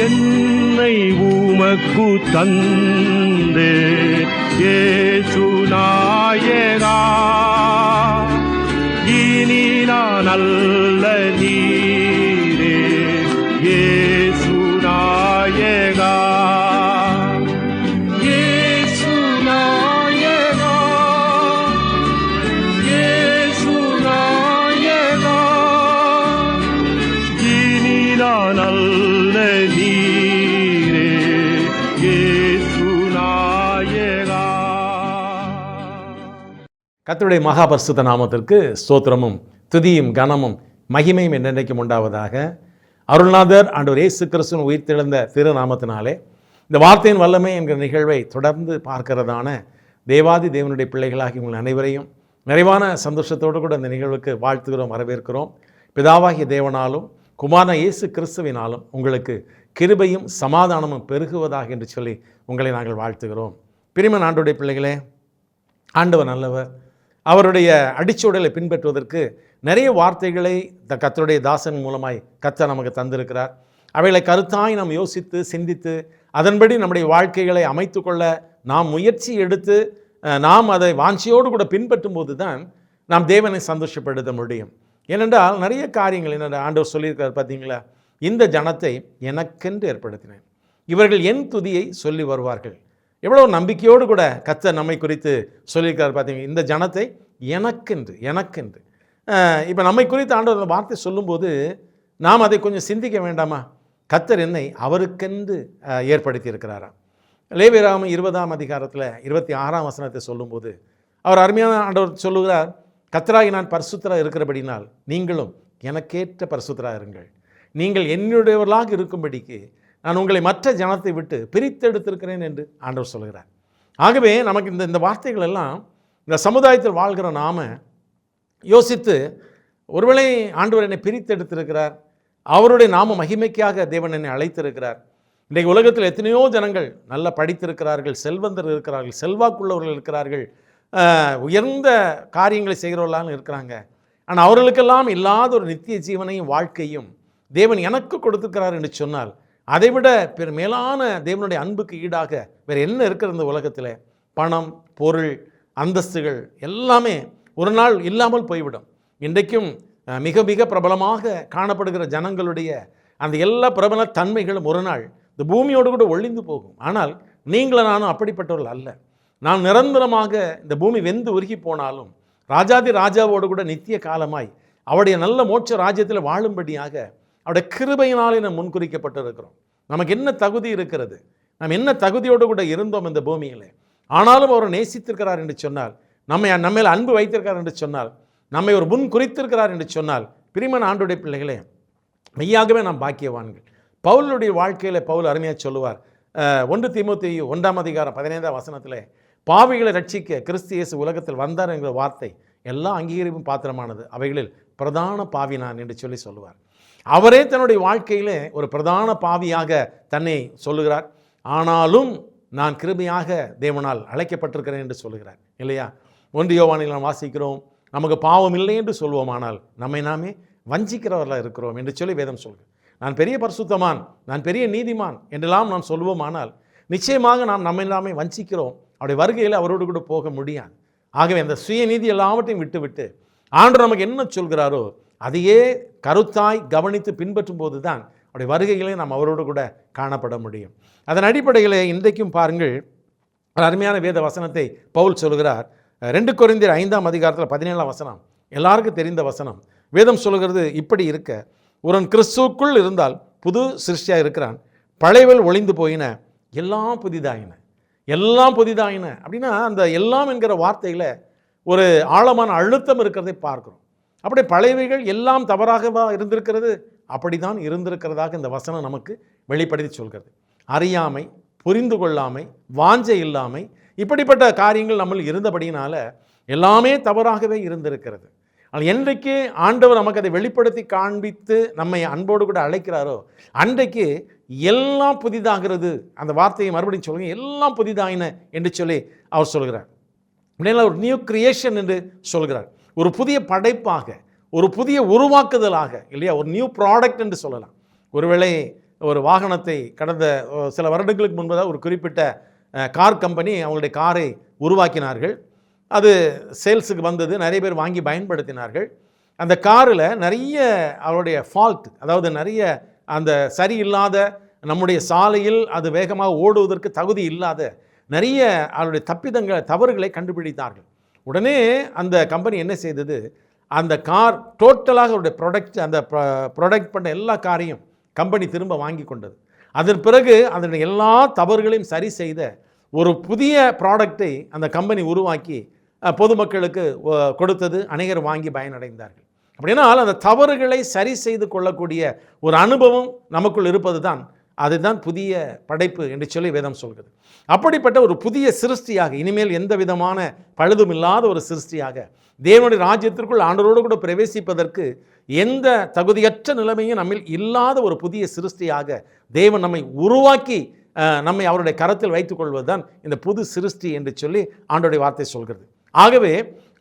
என்னை உமக்கு தந்தே. ஏசுநாயகா இனி நான் அல்ல நீ. கத்தருடைய மகாபரிசுத்த நாமத்திற்கு ஸ்தோத்திரமும் துதியும் கனமும் மகிமையும் என்றைக்கும் உண்டாவதாக. அருள்நாதர் ஆண்டவர் இயேசு கிறிஸ்துவின் உயிர்த்தெழுந்த திருநாமத்தினாலே இந்த வார்த்தையின் வல்லமை என்கிற நிகழ்வை தொடர்ந்து பார்க்கிறதான தேவாதி தேவனுடைய பிள்ளைகளாகி உங்கள் அனைவரையும் நிறைவான சந்தோஷத்தோடு கூட இந்த நிகழ்வுக்கு வாழ்த்துகிறோம் வரவேற்கிறோம். பிதாவாகிய தேவனாலும் குமாரன இயேசு கிறிஸ்துவினாலும் உங்களுக்கு கிருபையும் சமாதானமும் பெருகுவதாக என்று சொல்லி உங்களை நாங்கள் வாழ்த்துகிறோம். பிரிமன் ஆண்டுடைய பிள்ளைகளே ஆண்டவர் நல்லவர். அவருடைய அடிச்சுவடலை பின்பற்றுவதற்கு நிறைய வார்த்தைகளை த கத்தருடைய தாசன் மூலமாய் கத்தர் நமக்கு தந்திருக்கிறார். அவைகளை கருத்தாய் நாம் யோசித்து சிந்தித்து அதன்படி நம்முடைய வாழ்க்கைகளை அமைத்துக்கொள்ள நாம் முயற்சி எடுத்து நாம் அதை வாஞ்சியோடு கூட பின்பற்றும் போது தான் நாம் தேவனை சந்தோஷப்படுத்த முடியும். ஏனென்றால் நிறைய காரியங்கள் என்ன ஆண்டவர் சொல்லியிருக்கார் பார்த்தீங்களா? இந்த ஜனத்தை எனக்கென்று ஏற்படுத்தினேன். இவர்கள் என் துதியை சொல்லி வருவார்கள். எவ்வளோ நம்பிக்கையோடு கூட கத்த நம்மை குறித்து சொல்லியிருக்கிறார் பார்த்தீங்க. இந்த ஜனத்தை எனக்கென்று எனக்கென்று. இப்போ நம்மை குறித்து ஆண்டவர் வார்த்தை சொல்லும்போது நாம் அதை கொஞ்சம் சிந்திக்க வேண்டாமா? கத்தர் என்னை அவருக்கென்று ஏற்படுத்தி இருக்கிறாராம் லேவிராம இருபதாம் அதிகாரத்தில் இருபத்தி ஆறாம் வசனத்தை சொல்லும்போது அவர் அருமையான ஆண்டவர் சொல்லுகிறார் கத்தராகி நான் பரிசுத்தராக இருக்கிறபடினால் நீங்களும் எனக்கேற்ற பரிசுத்தராக இருங்கள். நீங்கள் என்னுடையவர்களாக இருக்கும்படிக்கு நான் உங்களை மற்ற ஜனத்தை விட்டு பிரித்தெடுத்திருக்கிறேன் என்று ஆண்டவர் சொல்கிறார். ஆகவே நமக்கு இந்த இந்த வார்த்தைகள் எல்லாம் இந்த சமுதாயத்தில் வாழ்கிற நாம யோசித்து ஒருவேளை ஆண்டவர் என்னை பிரித்தெடுத்திருக்கிறார் அவருடைய நாம மகிமைக்காக தேவன் என்னை அழைத்திருக்கிறார். இன்றைக்கு உலகத்தில் எத்தனையோ ஜனங்கள் நல்லா படித்திருக்கிறார்கள் செல்வந்தர் இருக்கிறார்கள் செல்வாக்குள்ளவர்கள் இருக்கிறார்கள் உயர்ந்த காரியங்களை செய்கிறவர்களாலும் இருக்கிறாங்க. ஆனால் அவர்களுக்கெல்லாம் இல்லாத ஒரு நித்திய ஜீவனையும் வாழ்க்கையும் தேவன் எனக்கு கொடுத்துருக்கிறார் என்று சொன்னால் அதைவிட பெரு மேலான தேவனுடைய அன்புக்கு ஈடாக வேறு என்ன இருக்கிற இந்த உலகத்தில்? பணம் பொருள் அந்தஸ்துகள் எல்லாமே ஒரு நாள் இல்லாமல் போய்விடும். இன்றைக்கும் மிக மிக பிரபலமாக காணப்படுகிற ஜனங்களுடைய அந்த எல்லா பிரபல தன்மைகளும் ஒரு நாள் இந்த பூமியோடு கூட ஒழிந்து போகும். ஆனால் நீங்களும் நானும் அப்படிப்பட்டவர்கள் அல்ல. நான் நிரந்தரமாக இந்த பூமி வெந்து உருகி போனாலும் ராஜாதி ராஜாவோடு கூட நித்திய காலமாய் அவருடைய நல்ல மோட்ச ராஜ்யத்தில் வாழும்படியாக அவருடைய கிருபையினாலே நாம் முன்குறிக்கப்பட்டிருக்கிறோம். நமக்கு என்ன தகுதி இருக்கிறது? நாம் என்ன தகுதியோடு கூட இருந்தோம் இந்த பூமியில்? ஆனாலும் அவர் நேசித்திருக்கிறார் என்று சொன்னால் நம்மை நம்மேல் அன்பு வைத்திருக்கிறார் என்று சொன்னால் நம்மை ஒரு முன் குறித்திருக்கிறார் என்று சொன்னால் பிரிமன் ஆண்டுடைய பிள்ளைகளே மெய்யாகவே நாம் பாக்கியவான்கள். பவுலுடைய வாழ்க்கையில் பவுல் அருமையாக சொல்லுவார். ஒன்று திமுத்தி ஒன்றாம் அதிகாரம் பதினைந்தாம் வசனத்தில் பாவிகளை ரட்சிக்க கிறிஸ்து இயேசு உலகத்தில் வந்தார் என்கிற வார்த்தை எல்லா அங்கீகரிப்பும் பாத்திரமானது. அவைகளில் பிரதான பாவி நான் என்று சொல்லி சொல்லுவார். அவரே தன்னுடைய வாழ்க்கையிலே ஒரு பிரதான பாவியாக தன்னை சொல்லுகிறார். ஆனாலும் நான் கிருமையாக தேவனால் அழைக்கப்பட்டிருக்கிறேன் என்று சொல்லுகிறார். இல்லையா? ஒன்று யோவானில் நாம் வாசிக்கிறோம் நமக்கு பாவம் இல்லை என்று சொல்வோமானால் நம்மை நாமே வஞ்சிக்கிறவர்களாக இருக்கிறோம் என்று சொல்லி வேதம் சொல்கிறேன் நான் பெரிய பரிசுத்தமான் நான் பெரிய நீதிமான் என்றெல்லாம் நாம் சொல்வோமானால் நிச்சயமாக நாம் நம்மை நாமே வஞ்சிக்கிறோம். அவருடைய வருகையில் அவரோடு கூட போக முடியாது. ஆகவே அந்த சுயநீதி எல்லாவற்றையும் விட்டுவிட்டு ஆண்டு நமக்கு என்ன சொல்கிறாரோ அதையே கருத்தாய் கவனித்து பின்பற்றும் போது தான் அவருடைய வருகைகளை நாம் அவரோடு கூட காணப்பட முடியும். அதன் அடிப்படையில் இன்றைக்கும் பாருங்கள் ஒரு அருமையான வேத வசனத்தை பவுல் சொல்கிறார் ரெண்டு குறைந்தர் ஐந்தாம் அதிகாரத்தில் பதினேழாம் வசனம் எல்லாருக்கும் தெரிந்த வசனம். வேதம் சொல்கிறது இப்படி இருக்க ஒருவன் கிறிஸ்துவுக்குள் இருந்தால் புது சிருஷ்டியாக இருக்கிறான் பழையவள் ஒளிந்து போயின எல்லாம் புதிதாயின எல்லாம் புதிதாயின. அப்படின்னா அந்த எல்லாம் என்கிற வார்த்தையில் ஒரு ஆழமான அழுத்தம் இருக்கிறதை பார்க்குறோம். அப்படி பழையவைகள் எல்லாம் தவறாகவா இருந்திருக்கிறது? அப்படிதான் இருந்திருக்கிறதாக இந்த வசனம் நமக்கு வெளிப்படுத்தி சொல்கிறது. அறியாமை புரிந்து கொள்ளாமை வாஞ்சை இல்லாமை இப்படிப்பட்ட காரியங்கள் நம்மள் இருந்தபடியினால எல்லாமே தவறாகவே இருந்திருக்கிறது. ஆனால் என்றைக்கு ஆண்டவர் நமக்கு அதை வெளிப்படுத்தி காண்பித்து நம்மை அன்போடு கூட அழைக்கிறாரோ அன்றைக்கு எல்லாம் புதிதாகிறது. அந்த வார்த்தையை மறுபடியும் சொல்லுங்க. எல்லாம் புதிதாயின என்று சொல்லி அவர் சொல்கிறார். அப்படின்னா ஒரு நியூ கிரியேஷன் என்று சொல்கிறார். ஒரு புதிய படைப்பாக ஒரு புதிய உருவாக்குதலாக இல்லையா? ஒரு நியூ ப்ராடக்ட் என்று சொல்லலாம். ஒருவேளை ஒரு வாகனத்தை கடந்த சில வருடங்களுக்கு முன்பதாக ஒரு குறிப்பிட்ட கார் கம்பெனி அவங்களுடைய காரை உருவாக்கினார்கள். அது சேல்ஸுக்கு வந்தது நிறைய பேர் வாங்கி பயன்படுத்தினார்கள். அந்த காரில் நிறைய அவருடைய ஃபால்ட் அதாவது நிறைய அந்த சரியில்லாத நம்முடைய சாலையில் அது வேகமாக ஓடுவதற்கு தகுதி இல்லாத நிறைய அவருடைய தப்பிதங்கள் தவறுகளை கண்டுபிடித்தார்கள். உடனே அந்த கம்பெனி என்ன செய்தது? அந்த கார் டோட்டலாக அவருடைய ப்ராடக்ட் அந்த ப்ரொடக்ட் பண்ண எல்லா காரையும் கம்பெனி திரும்ப வாங்கி கொண்டது. அதன் பிறகு அதனுடைய எல்லா தவறுகளையும் சரி செய்த ஒரு புதிய ப்ராடக்டை அந்த கம்பெனி உருவாக்கி பொதுமக்களுக்கு கொடுத்தது. அநேகர் வாங்கி பயனடைந்தார்கள். அப்படின்னால் அந்த தவறுகளை சரி செய்து கொள்ளக்கூடிய ஒரு அனுபவம் நமக்குள் இருப்பது தான் அதுதான் புதிய படைப்பு என்று சொல்லி வேதம் சொல்கிறது. அப்படிப்பட்ட ஒரு புதிய சிருஷ்டியாக இனிமேல் எந்த விதமான பழுதும் இல்லாத ஒரு சிருஷ்டியாக தேவனுடைய ராஜ்யத்திற்குள் ஆண்டரோடு கூட பிரவேசிப்பதற்கு எந்த தகுதியற்ற நிலைமையும் நம்மில் இல்லாத ஒரு புதிய சிருஷ்டியாக தேவன் நம்மை உருவாக்கி நம்மை அவருடைய கரத்தில் வைத்துக் கொள்வதுதான் இந்த புது சிருஷ்டி என்று சொல்லி ஆண்டோடைய வார்த்தை சொல்கிறது. ஆகவே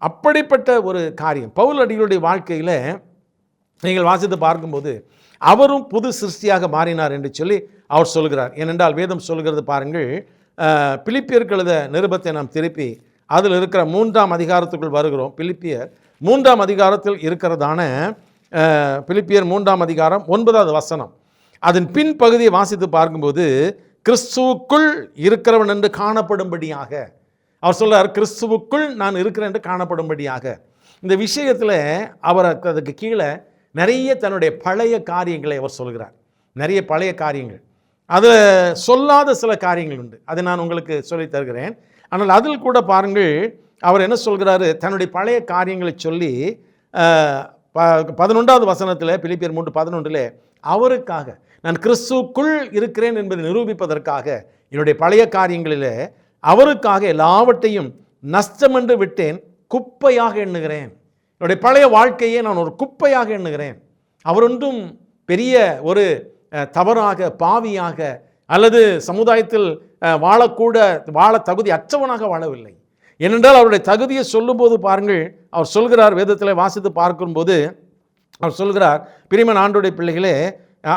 அப்படிப்பட்ட ஒரு காரியம் பவுல் அடிகளுடைய வாழ்க்கையில் நீங்கள் வாசித்து பார்க்கும்போது அவரும் புது சிருஷ்டியாக மாறினார் என்று சொல்லி அவர் சொல்கிறார். ஏனென்றால் வேதம் சொல்கிறது பாருங்கள் அஹ், எழுத நிருபத்தை நாம் திருப்பி அதில் இருக்கிற மூன்றாம் அதிகாரத்துக்குள் வருகிறோம். பிலிப்பியர் மூன்றாம் அதிகாரத்தில் இருக்கிறதான பிலிப்பியர் மூன்றாம் அதிகாரம் ஒன்பதாவது வசனம். அதன் பின் பகுதியை வாசித்து பார்க்கும்போது கிறிஸ்துவுக்குள் இருக்கிறவன் என்று காணப்படும்படியாக. அவர் சொல்கிறார் கிறிஸ்துவுக்குள் நான் இருக்கிறேன் என்று காணப்படும்படியாக. இந்த விஷயத்தில் அவர் அதுக்கு கீழே நிறைய தன்னுடைய பழைய காரியங்களை அவர் சொல்கிறார். நிறைய பழைய காரியங்கள். அதில் சொல்லாத சில காரியங்கள் உண்டு. அதை நான் உங்களுக்கு சொல்லித் தருகிறேன். ஆனால் அதில் கூட பாருங்கள் அவர் என்ன சொல்கிறாரு? தன்னுடைய பழைய காரியங்களை சொல்லி ப- பதினொன்றாவது வசனத்தில் பிலிப்பியர் மூன்று பதினொன்றில் அவருக்காக நான் கிறிஸ்துவுக்குள் இருக்கிறேன் என்பதை நிரூபிப்பதற்காக என்னுடைய பழைய காரியங்களில் அவருக்காக எல்லாவற்றையும் நஷ்டமென்று விட்டேன் குப்பையாக எண்ணுகிறேன். என்னுடைய பழைய வாழ்க்கையை நான் ஒரு குப்பையாக எண்ணுகிறேன். அவர் ஒன்றும் பெரிய ஒரு தவறாக பாவியாக அல்லது சமுதாயத்தில் வாழக்கூட வாழ தகுதி அற்றவனாக வாழவில்லை. ஏனென்றால் அவருடைய தகுதியை சொல்லும்போது பாருங்கள் அவர் சொல்கிறார் வேதத்தில் வாசித்து பார்க்கும்போது அவர் சொல்கிறார் பிரிமன் ஆண்டுடைய பிள்ளைகளே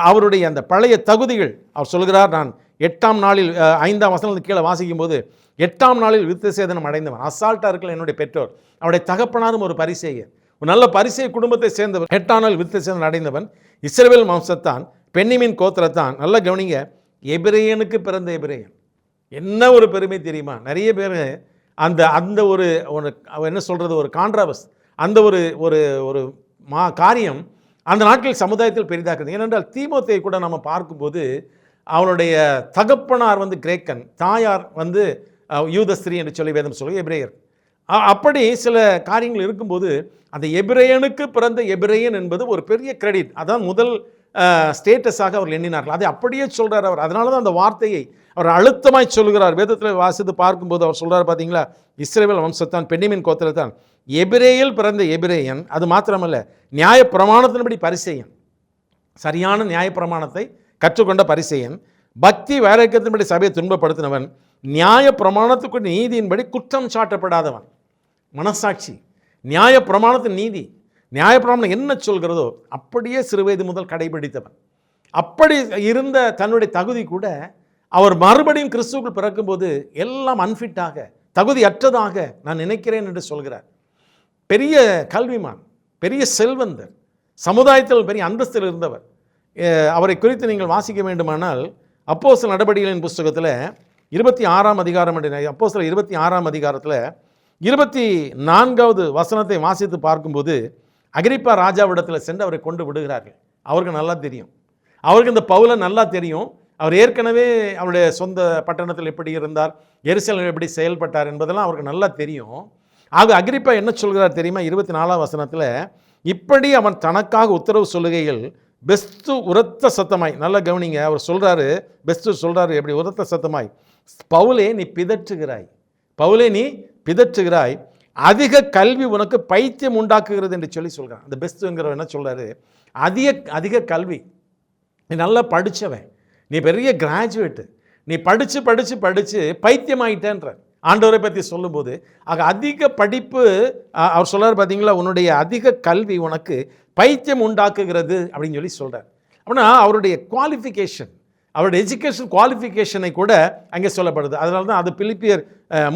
அவருடைய அந்த பழைய தகுதிகள் அவர் சொல்கிறார் நான் எட்டாம் நாளில் ஐந்தாம் வசனத்துக்கு கீழே வாசிக்கும் போது எட்டாம் நாளில் விருத்த சேதனம் அடைந்தவன். அசால்ட்டாக இருக்கல என்னுடைய பெற்றோர். அவருடைய தகப்பனாரும் ஒரு பரிசெயர். ஒரு நல்ல பரிசை குடும்பத்தை சேர்ந்தவர். எட்டாம் நாள் விருத்த சேதனம் அடைந்தவன். இஸ்ரவேல் வம்சத்தான் பெண்ணிமின் கோத்திரத்தான். நல்ல கவனிங்க எபிரேயனுக்கு பிறந்த எபிரேயன். என்ன ஒரு பெருமை தெரியுமா? நிறைய பேர் அந்த அந்த ஒரு என்ன சொல்கிறது ஒரு கான்ட்ராவஸ் அந்த ஒரு ஒரு ஒரு மா காரியம் அந்த நாட்களில் சமுதாயத்தில் பெரிதாக்குது. ஏனென்றால் தீமோத்தை கூட நம்ம பார்க்கும்போது அவனுடைய தகப்பனார் வந்து கிரேக்கன் தாயார் வந்து யூதஸ்திரி என்று சொல்லி வேதம் சொல்லி எபிரேயர். அப்படி சில காரியங்கள் இருக்கும்போது அந்த எபிரேயனுக்கு பிறந்த எபிரேயன் என்பது ஒரு பெரிய கிரெடிட் அதான் முதல் ஸ்டேட்டஸாக அவர் எண்ணினார்கள். அதை அப்படியே சொல்கிறார் அவர். அதனால தான் அந்த வார்த்தையை அவர் அழுத்தமாய் சொல்கிறார் வேதத்தில் வாசித்து பார்க்கும்போது அவர் சொல்கிறார் பார்த்தீங்களா இஸ்ரேவேல் வம்சத்தான் பெண்ணிமின் கோத்திரத்தான். எபிரேயில் பிறந்த எபிரேயன் அது மாத்திரமல்ல நியாய பிரமாணத்தின்படி பரிசெயன். சரியான நியாயப்பிரமாணத்தை கற்றுக்கொண்ட பரிசெயன் பக்தி வைராக்கியத்தின்படி சபையை துன்பப்படுத்தினவன் நியாய பிரமாணத்துக்கு நீதியின்படி குற்றம் சாட்டப்படாதவன். மனசாட்சி நியாய பிரமாணத்தின் நீதி நியாய பிரமாணம் என்ன சொல்கிறதோ அப்படியே சிறுவயது முதல் கடைபிடித்தவன். அப்படி இருந்த தன்னுடைய தகுதி கூட அவர் மறுபடியும் கிறிஸ்துவுக்குள் பிறக்கும்போது எல்லாம் அன்ஃபிட்டாக தகுதியற்றதாக நான் நினைக்கிறேன் என்று சொல்கிறார். பெரிய கல்விமான் பெரிய செல்வந்தர் சமுதாயத்தில் பெரிய அந்தஸ்தில் இருந்தவர் அவரை குறித்து நீங்கள் வாசிக்க வேண்டுமானால் அப்போ சில நடவடிக்கைகளின் புஸ்தகத்தில் இருபத்தி ஆறாம் அதிகாரம் அப்போ சில இருபத்தி ஆறாம் அதிகாரத்தில் இருபத்தி நான்காவது வசனத்தை வாசித்து பார்க்கும்போது அகிரிப்பா ராஜாவிடத்தில் சென்று அவரை கொண்டு விடுகிறார்கள். அவருக்கு நல்லா தெரியும். அவருக்கு இந்த பவுலை நல்லா தெரியும். அவர் ஏற்கனவே அவருடைய சொந்த பட்டணத்தில் எப்படி இருந்தார் எருசலேம் எப்படி செயல்பட்டார் என்பதெல்லாம் அவருக்கு நல்லா தெரியும். ஆக அகிரிப்பா என்ன சொல்கிறார் தெரியுமா? இருபத்தி நாலாம் வசனத்தில் இப்படி அவன் தனக்காக உத்தரவு சொல்லுகையில் பெஸ்து உரத்த சத்தமாய் நல்லா கவனிங்க அவர் சொல்கிறாரு பெஸ்ட்டு சொல்கிறாரு எப்படி உரத்த சத்தமாய். பவுலே நீ பிதற்றுகிறாய். பவுலே நீ பிதற்றுகிறாய். அதிக கல்வி உனக்கு பைத்தியம் உண்டாக்குகிறது என்று சொல்லி சொல்கிறான் அந்த பெஸ்துங்கிறவன் என்ன சொல்கிறாரு அதிக அதிக கல்வி. நீ நல்லா படித்தவன் நீ பெரிய கிராஜுவேட்டு நீ படித்து படித்து படித்து பைத்தியமாயிட்டேன்ற ஆண்டவரை பற்றி சொல்லும்போது ஆக அதிக படிப்பு அவர் சொல்கிறார் பார்த்தீங்களா உன்னுடைய அதிக கல்வி உனக்கு பைத்தியம் உண்டாக்குகிறது அப்படின்னு சொல்லி சொல்கிறார் அப்படின்னா அவருடைய குவாலிஃபிகேஷன் அவருடைய எஜுகேஷன் குவாலிஃபிகேஷனை கூட அங்கே சொல்லப்படுது. அதனால தான் அது பிலிப்பியர்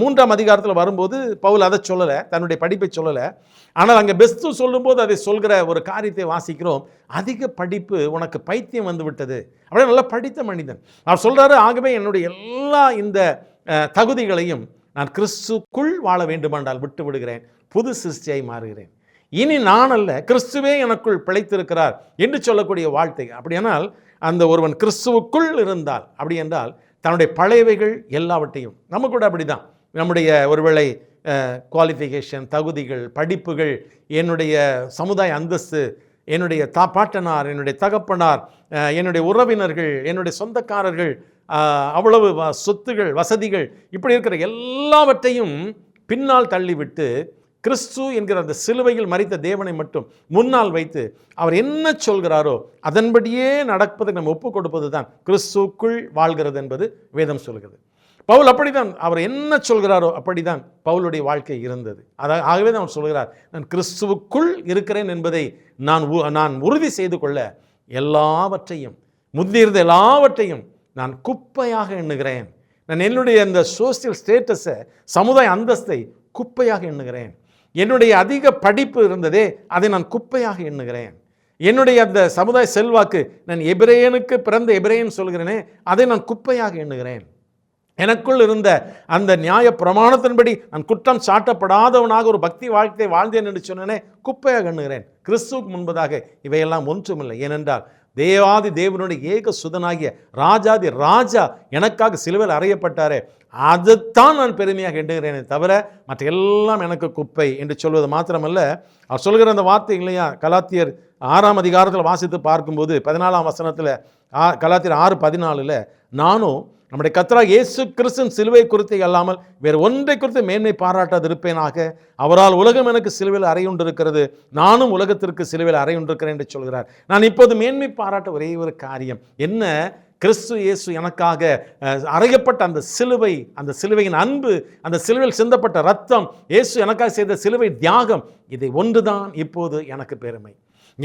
மூன்றாம் அதிகாரத்தில் வரும்போது பவுல் அதை சொல்லலை தன்னுடைய படிப்பை சொல்லலை. ஆனால் அங்கே பெஸ்ட்டு சொல்லும்போது அதை சொல்கிற ஒரு காரியத்தை வாசிக்கிறோம். அதிக படிப்பு உனக்கு பைத்தியம் வந்து விட்டது. அப்படியே நல்லா படித்த மனிதன். அவர் சொல்கிறாரு ஆகவே என்னுடைய எல்லா இந்த தகுதிகளையும் நான் கிறிஸ்துக்குள் வாழ வேண்டுமென்றால் விட்டு விடுகிறேன் புது சிருஷ்டியாய் மாறுகிறேன். இனி நான் அல்ல கிறிஸ்துவே எனக்குள் பிழைத்திருக்கிறார் என்று சொல்லக்கூடிய வாழ்த்தை அப்படியானால் அந்த ஒருவன் கிறிஸ்துவுக்குள் இருந்தால் அப்படி என்றால் தன்னுடைய பழையவைகள் எல்லாவற்றையும் நம்ம கூட அப்படிதான். நம்முடைய ஒருவேளை குவாலிஃபிகேஷன் தகுதிகள் படிப்புகள் என்னுடைய சமுதாய அந்தஸ்து என்னுடைய தா பாட்டனார் என்னுடைய தகப்பனார் என்னுடைய உறவினர்கள் என்னுடைய சொந்தக்காரர்கள் அவ்வளவு வ- சொத்துகள் வசதிகள் இப்படி இருக்கிற எல்லாவற்றையும் பின்னால் தள்ளிவிட்டு கிறிஸ்து என்கிற அந்த சிலுவையில் மறித்த தேவனை மட்டும் முன்னால் வைத்து அவர் என்ன சொல்கிறாரோ அதன்படியே நடப்பதற்கு நம்ம ஒப்புக் கொடுப்பது தான் கிறிஸ்துக்குள் வாழ்கிறது என்பது வேதம் சொல்கிறது. பவுல் அப்படிதான் அவர் என்ன சொல்கிறாரோ அப்படிதான் பவுலுடைய வாழ்க்கை இருந்தது. அதாவது ஆகவே தான் அவர் சொல்கிறார் நான் கிறிஸ்துவுக்குள் இருக்கிறேன் என்பதை நான் உ- நான் உறுதி செய்து கொள்ள எல்லாவற்றையும் முந்தியிருந்த எல்லாவற்றையும் நான் குப்பையாக எண்ணுகிறேன். நான் என்னுடைய அந்த சோசியல் ஸ்டேட்டஸை சமுதாய அந்தஸ்தை குப்பையாக எண்ணுகிறேன். என்னுடைய அதிக படிப்பு இருந்ததே அதை நான் குப்பையாக எண்ணுகிறேன். என்னுடைய அந்த சமுதாய செல்வாக்கு நான் எபிரேயனுக்கு பிறந்த எபிரேயன் சொல்கிறேனே அதை நான் குப்பையாக எண்ணுகிறேன். எனக்குள் இருந்த அந்த நியாய பிரமாணத்தின்படி நான் குற்றம் சாட்டப்படாதவனாக ஒரு பக்தி வாழ்க்கையை வாழ்ந்தேன் என்று சொன்னேனே குப்பையாக எண்ணுகிறேன். கிறிஸ்துவுக்கு முன்பதாக இவையெல்லாம் ஒன்றுமில்லை. ஏனென்றால் தேவாதி தேவனுடைய ஏக சுதனாகிய ராஜாதி ராஜா எனக்காக சிலுவையில் அறையப்பட்டாரே அதைத்தான் நான் பெருமையாக எண்ணுகிறேனே தவிர மற்ற எல்லாம் எனக்கு குப்பை என்று சொல்வது மாத்திரமல்ல. அவர் சொல்கிற அந்த வார்த்தை இல்லையா? கலாத்தியர் ஆறாம் அதிகாரத்தில் வாசித்து பார்க்கும்போது பதினாலாம் வசனத்தில் ஆ கலாத்தியர் ஆறு பதினாலில் நானும் நம்முடைய கத்ரா இயேசு கிறிஸ்தன் சிலுவை குறித்து அல்லாமல் வேறு ஒன்றை குறித்து மேன்மை பாராட்டாது இருப்பேனாக அவரால் உலகம் எனக்கு சிலுவையில் அறையுண்டிருக்கிறது. நானும் உலகத்திற்கு சிலுவையில் அறையுண்டிருக்கிறேன் என்று சொல்கிறார். நான் இப்போது மேன்மை பாராட்ட ஒரே ஒரு காரியம். என்ன? கிறிஸ்து இயேசு எனக்காக அறையப்பட்ட அந்த சிலுவை அந்த சிலுவையின் அன்பு அந்த சிலுவையில் சிந்தப்பட்ட ரத்தம் இயேசு எனக்காக செய்த சிலுவை தியாகம் இதை ஒன்றுதான் இப்போது எனக்கு பெருமை.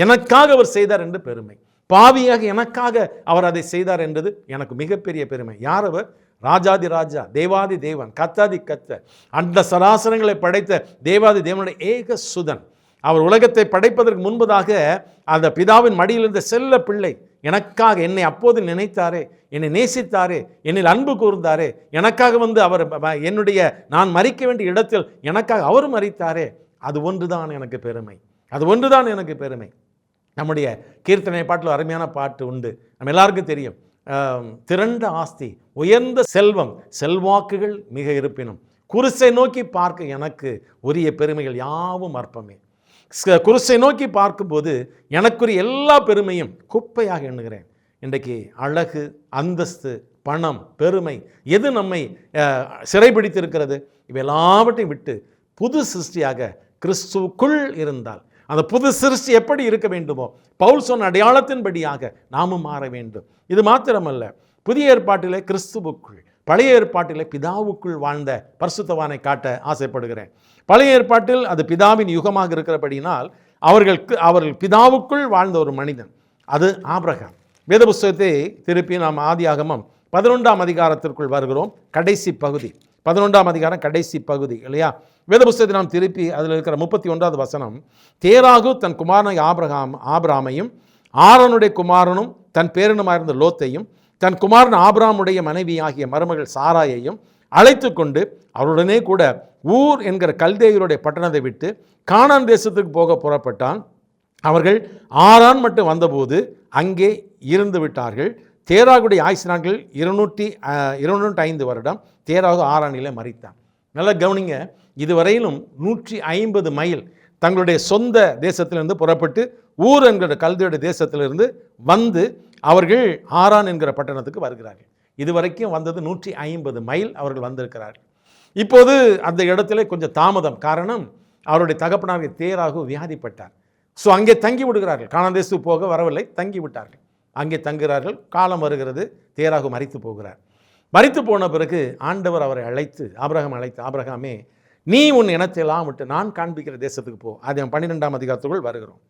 எனக்காக அவர் செய்தார் என்று பெருமை. பாவியாக எனக்காக அவர் அதை செய்தார் என்பது எனக்கு மிகப்பெரிய பெருமை. யார் அவர்? ராஜாதி ராஜா தேவாதி தேவன் கத்தாதி கத்த அந்த சராசரங்களை படைத்த தேவாதி தேவனுடைய ஏக சுதன். அவர் உலகத்தை படைப்பதற்கு முன்பதாக அந்த பிதாவின் மடியில் இருந்த செல்ல பிள்ளை எனக்காக என்னை அப்போது நினைத்தாரே என்னை நேசித்தாரே என்னில் அன்பு கூர்ந்தாரே எனக்காக வந்து அவர் என்னுடைய நான் மறிக்க வேண்டிய இடத்தில் எனக்காக அவர் மறித்தாரே அது ஒன்றுதான் எனக்கு பெருமை. அது ஒன்றுதான் எனக்கு பெருமை. நம்முடைய கீர்த்தனை பாட்டில் அருமையான பாட்டு உண்டு. நம்ம எல்லாருக்கும் தெரியும். திரண்ட ஆஸ்தி உயர்ந்த செல்வம் செல்வாக்குகள் மிக இருப்பினும். குருசை நோக்கி பார்க்க எனக்கு உரிய பெருமைகள் யாவும் அற்பமே. குருசை நோக்கி பார்க்கும்போது எனக்குரிய எல்லா பெருமையும் குப்பையாக எண்ணுகிறேன். இன்றைக்கு அழகு அந்தஸ்து பணம் பெருமை எது நம்மை சிறைபிடித்திருக்கிறது? இவை எல்லாவற்றையும் விட்டு புது சிருஷ்டியாக கிறிஸ்துவுக்குள் இருந்தால் அந்த புது சிருஷ்டி எப்படி இருக்க வேண்டுமோ பவுல் சொன்ன அடையாளத்தின்படியாக நாமும் மாற வேண்டும். இது மாத்திரமல்ல புதிய ஏற்பாட்டிலே கிறிஸ்துவுக்குள் பழைய ஏற்பாட்டிலே பிதாவுக்குள் வாழ்ந்த பரிசுத்தவானை காட்ட ஆசைப்படுகிறேன். பழைய ஏற்பாட்டில் அது பிதாவின் யுகமாக இருக்கிறபடியினால் அவர்களுக்கு அவர்கள் பிதாவுக்குள் வாழ்ந்த ஒரு மனிதன் அது ஆபிரகாம். வேத புஸ்தகத்தை திருப்பி நாம் ஆதியாகமம் பதினொன்றாம் அதிகாரத்திற்குள் வருகிறோம். கடைசி பகுதி பதினொன்றாம் அதிகாரம் கடைசி பகுதி இல்லையா? வேத புஸ்தகத்தை நாம் திருப்பி அதில் இருக்கிற முப்பத்தி ஒன்றாவது வசனம் தேராகு தன் குமாரனை ஆபிரகாம் ஆபிராமையும் ஆரோனுடைய குமாரனும் தன் பேரனுமாயிருந்த லோத்தையும் தன் குமாரன் ஆபிராமுடைய ஆகிய மருமகள் சாராயையும் அழைத்து கொண்டு அவருடனே கூட ஊர் என்கிற கல்தேயருடைய பட்டணத்தை விட்டு கானான் தேசத்துக்கு போக புறப்பட்டான். அவர்கள் ஆறான் மட்டும் வந்தபோது அங்கே இருந்து விட்டார்கள். தேராகுடைய ஆயுசு நாட்கள் இருநூற்றி இருநூற்றி ஐந்து வருடம் தேராகு ஆறானிலே மறித்தான் நல்லா கவனிங்க இதுவரையிலும் நூற்றி ஐம்பது மைல் தங்களுடைய சொந்த தேசத்திலிருந்து புறப்பட்டு ஊர் என்கிற கல்தியுடைய தேசத்திலிருந்து வந்து அவர்கள் ஆரான் என்கிற பட்டணத்துக்கு வருகிறார்கள். இதுவரைக்கும் வந்தது நூற்றி ஐம்பது மைல் அவர்கள் வந்திருக்கிறார்கள். இப்போது அந்த இடத்துல கொஞ்சம் தாமதம் காரணம் அவருடைய தகப்பனாகிய தேராகு வியாதிப்பட்டார். ஸோ அங்கே தங்கி விடுகிறார்கள். காணாந்தேசத்துக்கு போக வரவில்லை தங்கி விட்டார்கள். அங்கே தங்குகிறார்கள். காலம் வருகிறது தேராகு மறித்து போகிறார். மறித்து போன பிறகு ஆண்டவர் அவரை அழைத்து ஆபிரகாம் அழைத்து ஆபிரகாமே நீ உன் இனத்தையெல்லாம் விட்டு நான் காண்பிக்கிற தேசத்துக்கு போ. அது பன்னிரெண்டாம் அதிகாரத்துக்குள் வருகிறோம்.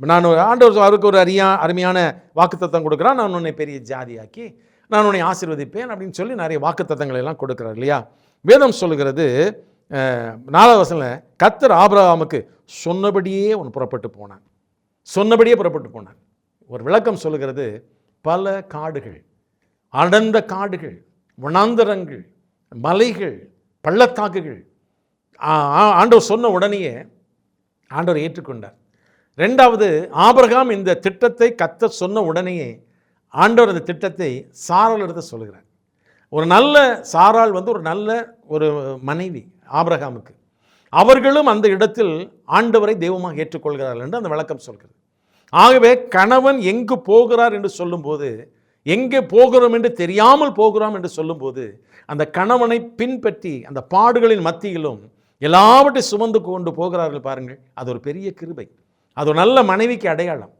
நான் ஒரு ஆண்டவர் அவருக்கு ஒரு அரியா அருமையான வாக்குத்தத்தம் கொடுக்குறான் நான் உன்னை பெரிய ஜாதியாக்கி நான் உன்னை ஆசீர்வதிப்பேன் அப்படின்னு சொல்லி நிறைய வாக்குத்தத்தங்களை எல்லாம் கொடுக்குறார் இல்லையா? வேதம் சொல்லுகிறது நாலாவது வசனில் கத்தர் ஆபிரகாமுக்கு சொன்னபடியே உன் புறப்பட்டு போனான். சொன்னபடியே புறப்பட்டு போனான். ஒரு விளக்கம் சொல்லுகிறது பல காடுகள் அடர்ந்த காடுகள் வனாந்தரங்கள் மலைகள் பள்ளத்தாக்குகள் ஆண்டவர் சொன்ன உடனேயே ஆண்டவர் ஏற்றுக்கொண்டார். ரெண்டாவது ஆபிரகாம் இந்த திட்டத்தை கத்த சொன்ன உடனேயே ஆண்டவர் அந்த திட்டத்தை சாரால் எடுத்து சொல்கிறார் ஒரு நல்ல சாரால் வந்து ஒரு நல்ல ஒரு மனைவி ஆபிரகாமுக்கு. அவர்களும் அந்த இடத்தில் ஆண்டவரை தெய்வமாக ஏற்றுக்கொள்கிறார்கள் என்று அந்த விளக்கம் சொல்கிறது. ஆகவே கணவன் எங்கு போகிறார் என்று சொல்லும்போது எங்கே போகிறோம் என்று தெரியாமல் போகிறோம் என்று சொல்லும்போது அந்த கணவனை பின்பற்றி அந்த பாடுகளின் மத்தியிலும் எல்லாவற்றையும் சுமந்து கொண்டு போகிறார்கள் பாருங்கள். அது ஒரு பெரிய கிருபை. அது ஒரு நல்ல மனைவிக்கு அடையாளம்.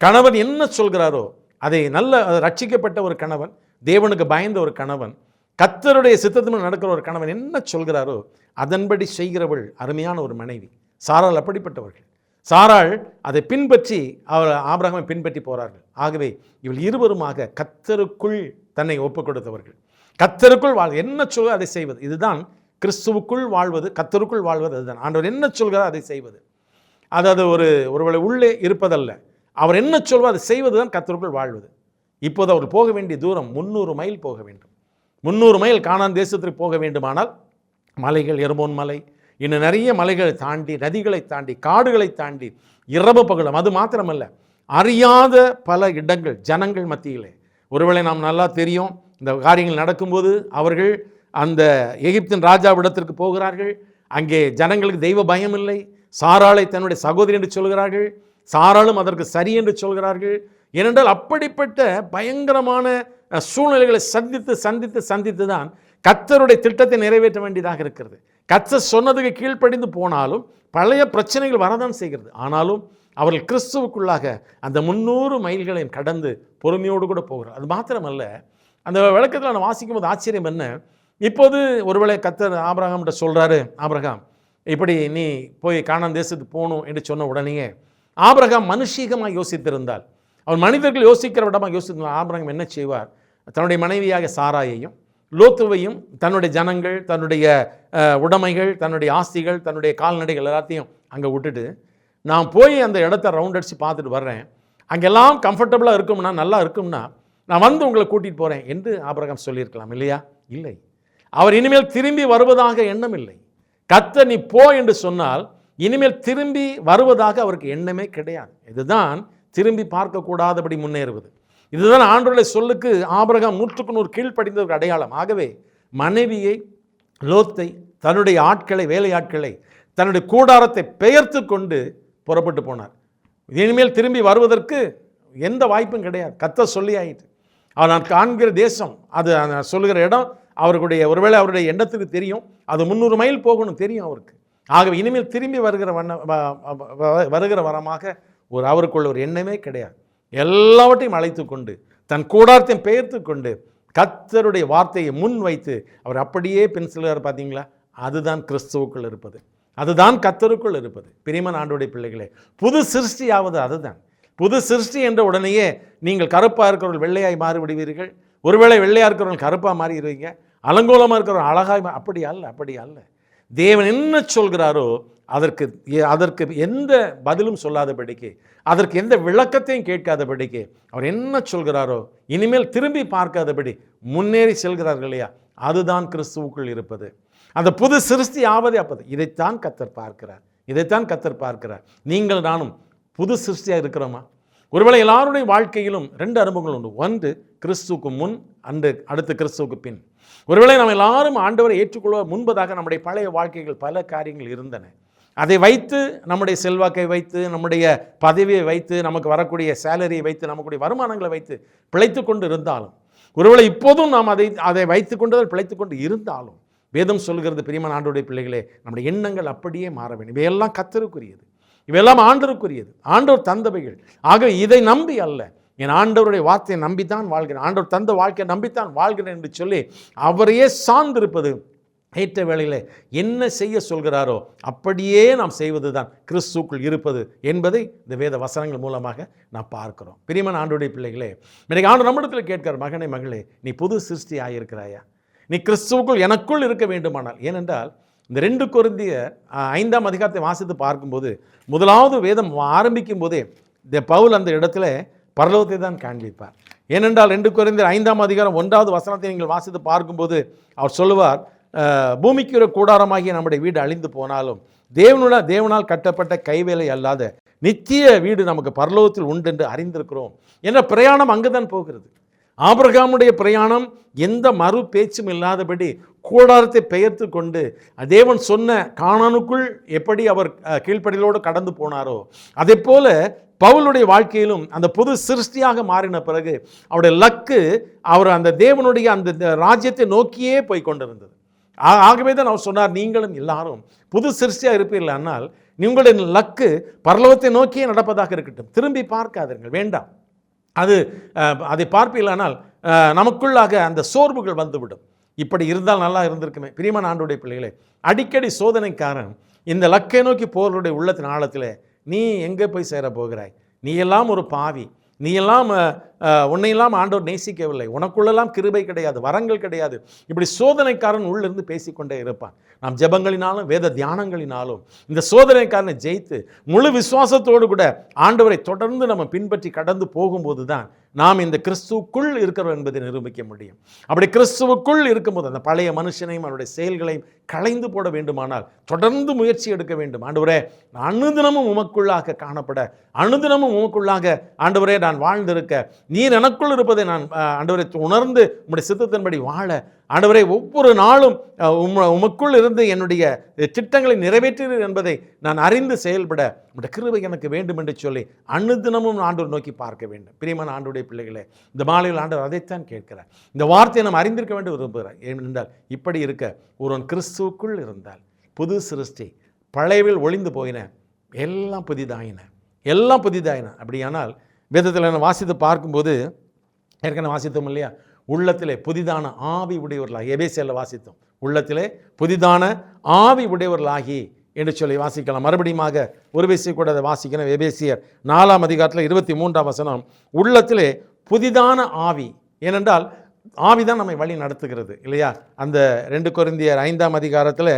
கணவன் என்ன சொல்கிறாரோ அதை நல்ல அது ரட்சிக்கப்பட்ட ஒரு கணவன் தேவனுக்கு பயந்த ஒரு கணவன் கத்தருடைய சித்தத்தின் நடக்கிற ஒரு கணவன் என்ன சொல்கிறாரோ அதன்படி செய்கிறவள் அருமையான ஒரு மனைவி. சாரால் அப்படிப்பட்டவர்கள். சாராள் அதை பின்பற்றி அவர் ஆபிரகாமை பின்பற்றி போகிறார்கள் ஆகவே இவள் இருவருமாக கத்தருக்குள் தன்னை ஒப்புக் கொடுத்தவர்கள் கத்தருக்குள் வாழ் என்ன சொல்ல அதை செய்வது. இதுதான் கிறிஸ்துவுக்குள் வாழ்வது கத்தருக்குள் வாழ்வது அதுதான். ஆண்டவர் என்ன சொல்கிறார் அதை செய்வது. அதாவது ஒரு ஒருவேளை உள்ளே இருப்பதல்ல. அவர் என்ன சொல்வோ அதை செய்வது தான் கத்தருக்குள் வாழ்வது. இப்போது அவர் போக வேண்டிய தூரம் முந்நூறு மைல் போக வேண்டும். முந்நூறு மைல் காணான் தேசத்திற்கு போக வேண்டுமானால் மலைகள் எருமோன் மலை இன்னும் நிறைய மலைகளை தாண்டி நதிகளை தாண்டி காடுகளை தாண்டி இரவு பகலும். அது மாத்திரமல்ல அறியாத பல இடங்கள் ஜனங்கள் மத்தியிலே. ஒருவேளை நாம் நல்லா தெரியும் இந்த காரியங்கள் நடக்கும்போது அவர்கள் அந்த எகிப்தின் ராஜாவிடத்திற்கு போகிறார்கள். அங்கே ஜனங்களுக்கு தெய்வ பயம் இல்லை சாராளை தன்னுடைய சகோதரி என்று சொல்கிறார்கள். சாராளும் அதற்கு சரி என்று சொல்கிறார்கள். ஏனென்றால் அப்படிப்பட்ட பயங்கரமான சூழ்நிலைகளை சந்தித்து சந்தித்து சந்தித்து தான் கத்தருடைய திட்டத்தை நிறைவேற்ற வேண்டியதாக இருக்கிறது. கத்தர் சொன்னதுக்கு கீழ்ப்படிந்து போனாலும் பழைய பிரச்சனைகள் வரதான் செய்கிறது. ஆனாலும் அவர்கள் கிறிஸ்துவுக்குள்ளாக அந்த முந்நூறு மைல்களையும் கடந்து பொறுமையோடு கூட போகிறார். அது மாத்திரமல்ல அந்த விளக்கத்தில் நான் வாசிக்கும் போது ஆச்சரியம் என்ன? இப்போது ஒருவேளை கத்தர் ஆபரகாம்கிட்ட சொல்கிறாரு ஆபரகாம் இப்படி நீ போய் கானான் தேசத்துக்கு போகணும் என்று சொன்ன உடனேயே ஆபரகாம் மனுஷீகமாக யோசித்திருந்தால் அவர் மனிதர்கள் யோசிக்கிற விடமாக யோசித்து ஆபரகம் என்ன செய்வார்? தன்னுடைய மனைவியாக சாராயையும் லோத்துவையும் தன்னுடைய ஜனங்கள் தன்னுடைய உடைமைகள் தன்னுடைய ஆஸ்திகள் தன்னுடைய கால்நடைகள் எல்லாத்தையும் அங்கே விட்டுட்டு நான் போய் அந்த இடத்த ரவுண்ட் அடித்து பார்த்துட்டு வர்றேன். அங்கெல்லாம் கம்ஃபர்டபுளாக இருக்கும்னா நல்லா இருக்கும்னா நான் வந்து உங்களை கூட்டிகிட்டு போகிறேன் என்று ஆபரகம் சொல்லியிருக்கலாம் இல்லையா? இல்லை. அவர் இனிமேல் திரும்பி வருவதாக எண்ணம் இல்லை கத்த நீ போ என்று சொன்னால் இனிமேல் திரும்பி வருவதாக அவருக்கு எண்ணமே கிடையாது. இதுதான் திரும்பி பார்க்கக்கூடாதபடி முன்னேறுவது. இதுதான் ஆண்டோருடைய சொல்லுக்கு ஆபரகம் நூற்றுக்கு நூறு கீழ்ப்படிந்ததற்கு அடையாளம். ஆகவே மனைவியை லோத்தை தன்னுடைய ஆட்களை வேலையாட்களை தன்னுடைய கூடாரத்தை பெயர்த்து கொண்டு புறப்பட்டு போனார். இனிமேல் திரும்பி வருவதற்கு எந்த வாய்ப்பும் கிடையாது. கத்த சொல்லி ஆயிட்டு அவர் நான் காண்கிற தேசம் அது நான் சொல்லுகிற இடம் அவர்களுடைய ஒருவேளை அவருடைய எண்ணத்துக்கு தெரியும். அது முந்நூறு மைல் போகணும் தெரியும் அவருக்கு. ஆகவே இனிமேல் திரும்பி வருகிற வண்ண வ- வருகிற வரமாக ஒரு அவருக்குள்ள ஒரு எண்ணமே கிடையாது. எல்லாவற்றையும் அழைத்து கொண்டு தன் கூடாரத்தையும் பெயர்த்து கொண்டு கத்தருடைய வார்த்தையை முன் வைத்து அவர் அப்படியே பென்சிலார் பார்த்தீங்களா? அதுதான் கிறிஸ்துவுக்குள் இருப்பது. அதுதான் கத்தருக்குள் இருப்பது. பிரிமன் ஆண்டுடைய பிள்ளைகளே புது சிருஷ்டியாவது அதுதான். புது சிருஷ்டி என்ற உடனேயே நீங்கள் கருப்பாக இருக்கிறவர்கள் வெள்ளையாய் மாறி விடுவீர்கள் ஒருவேளை வெள்ளையாக இருக்கிறவர்கள் கருப்பாக மாறிடுவீங்க அலங்கோலமாக இருக்கிறவங்க அழகாக அப்படி அல்ல அப்படி அல்ல. தேவன் என்ன சொல்கிறாரோ அதற்கு எ- அதற்கு எந்த பதிலும் சொல்லாதபடிக்கு அதற்கு எந்த விளக்கத்தையும் கேட்காதபடிக்கு அவர் என்ன சொல்கிறாரோ இனிமேல் திரும்பி பார்க்காதபடி முன்னேறி செல்கிறார்கள் இல்லையா? அதுதான் கிறிஸ்துவுக்குள் இருப்பது. அந்த புது சிருஷ்டி ஆவதே அப்பது. இதைத்தான் கத்தர் பார்க்கிறார். இதைத்தான் கத்தர் பார்க்கிறார். நீங்கள் நானும் புது சிருஷ்டியாக இருக்கிறோமா? ஒருவேளை எல்லாருடைய வாழ்க்கையிலும் ரெண்டு அனுபவங்கள் உண்டு. ஒன்று கிறிஸ்துவுக்கு முன் அன்று அடுத்து கிறிஸ்துவுக்கு பின். ஒருவேளை நாம் எல்லாரும் ஆண்டவரை ஏற்றுக்கொள்ள முன்பதாக நம்முடைய பழைய வாழ்க்கைகள் பல காரியங்கள் இருந்தன. அதை வைத்து நம்முடைய செல்வாக்கை வைத்து நம்முடைய பதவியை வைத்து நமக்கு வரக்கூடிய சேலரியை வைத்து நமக்குடைய வருமானங்களை வைத்து பிழைத்து கொண்டு இருந்தாலும் ஒருவேளை இப்போதும் நாம் அதை அதை வைத்து கொண்டு பிழைத்து கொண்டு இருந்தாலும் வேதம் சொல்கிறது பிரியமான ஆண்டோடைய பிள்ளைகளே நம்முடைய எண்ணங்கள் அப்படியே மாற வேண்டும். இவையெல்லாம் கத்தருக்குரியது இவையெல்லாம் ஆண்டவருக்குரியது. ஆண்டவர் தந்தவைகள். ஆகவே இதை நம்பி அல்ல. என் ஆண்டவருடைய வார்த்தையை நம்பித்தான் வாழ்கிறேன். ஆண்டவர் தந்த வாழ்க்கையை நம்பித்தான் வாழ்கிறேன் என்று சொல்லி அவரையே சார்ந்திருப்பது ஏற்ற வேளையில் என்ன செய்ய சொல்கிறாரோ அப்படியே நாம் செய்வது தான் கிறிஸ்துக்குள் இருப்பது என்பதை இந்த வேத வசனங்கள் மூலமாக நாம் பார்க்கிறோம். பிரியமன் ஆண்டுடைய பிள்ளைகளே இன்றைக்கு ஆண்டு நம்மிடத்தில் கேட்கிறார் மகனே மகளே நீ புது சிருஷ்டி ஆகியிருக்கிறாயா நீ கிறிஸ்துவுக்குள் எனக்குள் இருக்க வேண்டுமானால். ஏனென்றால் இந்த ரெண்டு குருந்திய ஐந்தாம் அதிகாரத்தை வாசித்து பார்க்கும்போது முதலாவது வேதம் ஆரம்பிக்கும் போதே இந்த பவுல் அந்த இடத்துல பரலோகத்தை தான் காண்பிப்பார். ஏனென்றால் ரெண்டு குறைந்தர் ஐந்தாம் அதிகாரம் ஒன்றாவது வசனத்தை நீங்கள் வாசித்து பார்க்கும்போது அவர் சொல்லுவார் பூமிக்கு கூடாரமாகிய நம்முடைய வீடு அழிந்து போனாலும் தேவனுடைய தேவனால் கட்டப்பட்ட கைவேலை அல்லாத நித்திய வீடு நமக்கு பரலோகத்தில் உண்டு என்று அறிந்திருக்கிறோம் என்ற பிரயாணம் அங்குதான் போகிறது. ஆபிரகாமுடைய பிரயாணம் எந்த மறு பேச்சும் இல்லாதபடி கூடாரத்தை பெயர்த்து கொண்டு தேவன் சொன்ன காணானுக்குள் எப்படி அவர் கீழ்ப்படிகளோடு கடந்து போனாரோ அதே போல பவுலுடைய வாழ்க்கையிலும் அந்த புது சிருஷ்டியாக மாறின பிறகு அவருடைய லக்கு அவர் அந்த தேவனுடைய அந்த ராஜ்யத்தை நோக்கியே போய் கொண்டிருந்தது. ஆகவே தான் அவர் சொன்னார் நீங்களும் எல்லாரும் புது சிருஷ்டியாக இருப்பீர்கள் ஆனால் உங்களுடைய லக்கு பரலோகத்தை நோக்கியே நடப்பதாக இருக்கட்டும். திரும்பி பார்க்காதீர்கள் வேண்டாம். அது அதை பார்ப்பீர்களானால் நமக்குள்ளாக அந்த சோர்வுகள் வந்துவிடும். இப்படி இருந்தால் நல்லா இருந்திருக்குமே. பிரியமான ஆண்டுடைய பிள்ளைகளே அடிக்கடி சோதனைக்காரன் இந்த லக்கை நோக்கி போர்களுடைய உள்ளத்தின் ஆழத்தில் நீ எங்கே போய் சேர போகிறாய்? நீ எல்லாம் ஒரு பாவி. நீ எல்லாம் உன்னையெல்லாம் ஆண்டவர் நேசிக்கவில்லை. உனக்குள்ளெல்லாம் கிருபை கிடையாது வரங்கள் கிடையாது. இப்படி சோதனைக்காரன் உள்ளிருந்து பேசிக்கொண்டே இருப்பான். நாம் ஜெபங்களினாலும் வேத தியானங்களினாலும் இந்த சோதனைக்காரனை ஜெயித்து முழு விசுவாசத்தோடு கூட ஆண்டவரை தொடர்ந்து நம்ம பின்பற்றி கடந்து போகும்போது தான் நாம் இந்த கிறிஸ்துவுக்குள் இருக்கிறோம் என்பதை நிரூபிக்க முடியும். அப்படி கிறிஸ்துவுக்குள் இருக்கும்போது அந்த பழைய மனுஷனையும் அவருடைய செயல்களையும் களைந்து போட வேண்டுமானால் தொடர்ந்து முயற்சி எடுக்க வேண்டும். ஆண்டவரே நான் அனுதினமும் உமக்குள்ளாக காணப்பட அனுதினமும் உமக்குள்ளாக ஆண்டவரே நான் வாழ்ந்திருக்க நீர் எனக்குள் இருப்பதை நான் ஆண்டவரை உணர்ந்து உம்முடைய சித்தத்தின்படி வாழ ஆண்டவரே ஒவ்வொரு நாளும் உம் உமக்குள் இருந்து என்னுடைய திட்டங்களை நிறைவேற்றினீர் என்பதை நான் அறிந்து செயல்பட உம்முடைய கிருபை எனக்கு வேண்டும் என்று சொல்லி அனுதினமும் ஆண்டவர் நோக்கி பார்க்க வேண்டும். பிரியமான ஆண்டுடைய பிள்ளைகளே இந்த மாலையில் ஆண்டவர் அதைத்தான் கேட்கிறார். இந்த வார்த்தையை நாம் அறிந்திருக்க வேண்டும் விரும்புகிறார். ஏனென்றால் இப்படி இருக்க ஒருவன் கிறிஸ்துவுக்குள் இருந்தால் புது சிருஷ்டி பழையவில் ஒளிந்து போயின எல்லாம் புதிதாயின எல்லாம் புதிதாயின. அப்படியானால் வேதத்தில் நான் வாசித்து பார்க்கும்போது ஏற்கனவே வாசித்தோம் இல்லையா? உள்ளத்திலே புதிதான ஆவி உடையவர்களாகி எபேசியில் வாசித்தோம். உள்ளத்திலே புதிதான ஆவி உடையவர்களாகி என்று சொல்லி வாசிக்கலாம். மறுபடியுமாக ஒரு விசை கூட அதை வாசிக்கணும். எபேசியர் நாலாம் அதிகாரத்தில் இருபத்தி மூன்றாம் வசனம் உள்ளத்திலே புதிதான ஆவி ஏனென்றால் ஆவிதான் நம்மை வழி நடத்துகிறது இல்லையா? அந்த ரெண்டு குறைந்தியர் ஐந்தாம் அதிகாரத்தில்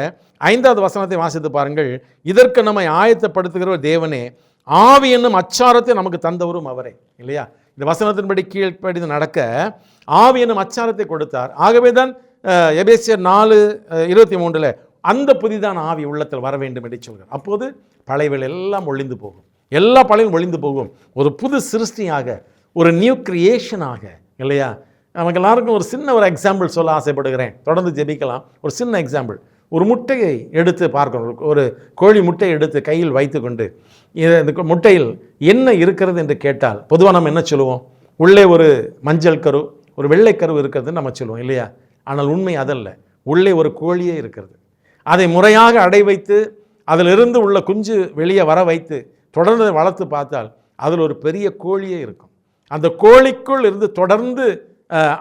ஐந்தாவது வசனத்தை வாசித்து பாருங்கள். இதற்கு நம்மை ஆயத்தப்படுத்துகிற தேவனே ஆவி என்னும் அச்சாரத்தை நமக்கு தந்தவரும் அவரே இல்லையா? இந்த வசனத்தின்படி கீழ்ப்படி நடக்க ஆவி என்னும் அச்சாரத்தை கொடுத்தார். ஆகவே தான் எபேசியர் நாலு இருபத்தி மூன்றில் அந்த புதிதான ஆவி உள்ளத்தில் வர வேண்டும் என்று சொல்கிறார். அப்போது பழையவள் எல்லாம் ஒளிந்து போகும். எல்லா பழையும் ஒளிந்து போகும். ஒரு புது சிருஷ்டியாக ஒரு நியூ கிரியேஷனாக இல்லையா? நமக்கு எல்லாருக்கும் ஒரு சின்ன ஒரு எக்ஸாம்பிள் சொல்ல ஆசைப்படுகிறேன். தொடர்ந்து ஜெபிக்கலாம். ஒரு சின்ன எக்ஸாம்பிள் ஒரு முட்டையை எடுத்து பார்க்கணும். ஒரு கோழி முட்டையை எடுத்து கையில் வைத்துக்கொண்டு இது- இந்த முட்டையில் என்ன இருக்கிறது என்று கேட்டால் பொதுவாக நம்ம என்ன சொல்லுவோம்? உள்ளே ஒரு மஞ்சள் கரு ஒரு வெள்ளை கரு இருக்கிறதுன்னு நம்ம சொல்லுவோம் இல்லையா? ஆனால் உண்மை அதல்ல. உள்ளே ஒரு கோழியே இருக்கிறது. அதை முறையாக அடை வைத்து அதிலிருந்து உள்ள குஞ்சு வெளியே வர வைத்து தொடர்ந்து வளர்த்து பார்த்தால் அதில் ஒரு பெரிய கோழியே இருக்கும். அந்த கோழிக்குள் இருந்து தொடர்ந்து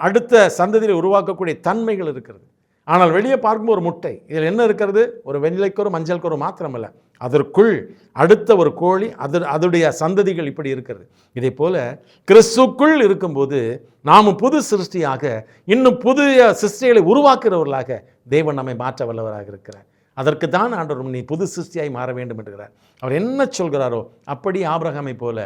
அடுத்த சந்ததியில் உருவாக்கக்கூடிய தன்மைகள் இருக்கிறது. ஆனால் வெளியே பார்க்கும்போது ஒரு முட்டை. இதில் என்ன இருக்கிறது? ஒரு வெள்ளைக்கரு மஞ்சள் கரு மாத்திரமல்ல. அதற்குள் அடுத்த ஒரு கோழி அது அதனுடைய சந்ததிகள் இப்படி இருக்கிறது. இதே போல் கிறிஸ்துக்குள் இருக்கும்போது நாம் புது சிருஷ்டியாக இன்னும் புதிய சிருஷ்டிகளை உருவாக்குறவர்களாக தேவன் நம்மை மாற்ற வல்லவராக இருக்கிறார். அதற்கு தான் ஆண்டவர் நீ புது சிருஷ்டியாய் மாற வேண்டும் என்கிறார். அவர் என்ன சொல்கிறாரோ அப்படி ஆபிரகாமை போல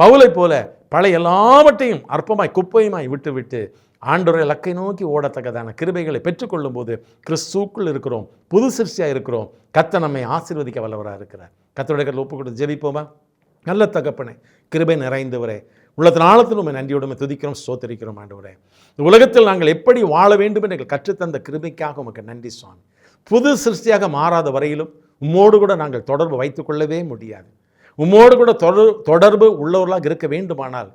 பவுலை போல பழைய எல்லாவற்றையும் அற்பமாய் குப்பையுமாய் விட்டுவிட்டு ஆண்டோரை லக்கை நோக்கி ஓடத்தக்கதான கிருபைகளை பெற்றுக்கொள்ளும் போது கிறிஸ்துக்குள் இருக்கிறோம் புது சிருஷ்டியாக இருக்கிறோம். கத்த நம்மை ஆசீர்வதிக்க வல்லவராக இருக்கிறார். கத்தோடைய கருத்தில் ஒப்பு கொடுத்து ஜெபிப்போமா? நல்ல தகப்பனே கிருபை நிறைந்தவரே. உள்ளத்தின் ஆழத்தில் உண்மை நன்றியோடுமை துதிக்கிறோம் சோத்தரிக்கிறோம் ஆண்டவரே. உலகத்தில் நாங்கள் எப்படி வாழ வேண்டும் என்று கற்றுத்தந்த கிருபைக்காக உமக்கு நன்றி சுவாமி. புது சிருஷ்டியாக மாறாத வரையிலும் உம்மோடு கூட நாங்கள் தொடர்பு வைத்துக்கொள்ளவே முடியாது. உம்மோடு கூட தொடர் தொடர்பு உள்ளவர்களாக இருக்க வேண்டுமானால்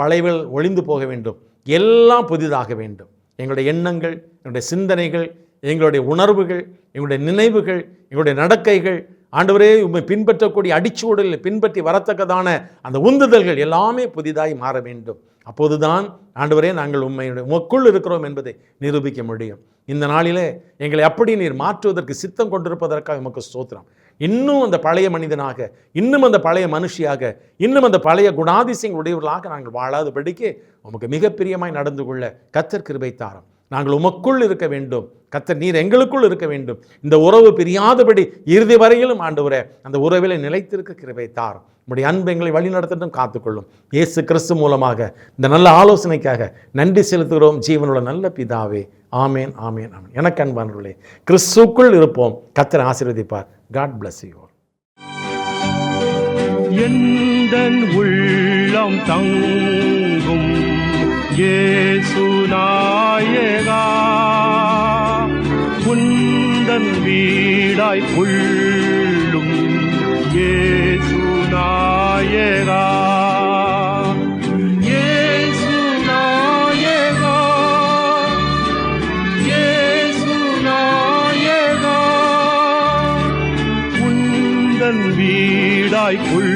பழையவள் ஒளிந்து போக வேண்டும். எல்லாம் புதிதாக வேண்டும். எங்களுடைய எண்ணங்கள் எங்களுடைய சிந்தனைகள் எங்களுடைய உணர்வுகள் எங்களுடைய நினைவுகள் எங்களுடைய நடக்கைகள் ஆண்டவரே உண்மை பின்பற்றக்கூடிய அடிச்சூடலில் பின்பற்றி வரத்தக்கதான அந்த உந்துதல்கள் எல்லாமே புதிதாய் மாற வேண்டும். அப்போதுதான் ஆண்டவரே நாங்கள் உண்மையுடைய உமக்குள் இருக்கிறோம் என்பதை நிரூபிக்க முடியும். இந்த நாளிலே எங்களை அப்படி நீர் மாற்றுவதற்கு சித்தம் கொண்டிருப்பதற்காக உமக்கு ஸ்தோத்திரம். இன்னும் அந்த பழைய மனிதனாக இன்னும் அந்த பழைய மனுஷியாக இன்னும் அந்த பழைய குணாதிசயங்கள் உடையவர்களாக நாங்கள் வாழாதபடிக்கு உமக்கு மிக பிரியமாய் நடந்து கொள்ள கத்தர் கிருபை தாரம். நாங்கள் உமக்குள் இருக்க வேண்டும். கத்தர் நீர் எங்களுக்குள் இருக்க வேண்டும். இந்த உறவு பிரியாதபடி இறுதி வரையிலும் ஆண்டவரே அந்த உறவில் நிலைத்திருக்க கிருபை தாரும். உம்முடைய அன்பு எங்களை வழிநடத்தட்டும் காத்துக்கொள்ளும். இயேசு கிறிஸ்து மூலமாக இந்த நல்ல ஆலோசனைக்காக நன்றி செலுத்துகிறோம். ஜீவனுள்ள நல்ல பிதாவே. ஆமேன் ஆமேன் ஆமேன். எனக்கு அன்பானவர்களே கிறிஸ்துக்குள் இருப்போம். கத்தர் ஆசீர்வதிப்பார். காட் பிளஸ் யூ எந்தன் உள்ளம் தங்கும் இயேசு நாயகா குந்தன் வீடாய் புள்ள நாயகா உந்தன் வீடாய் கொள்ளும்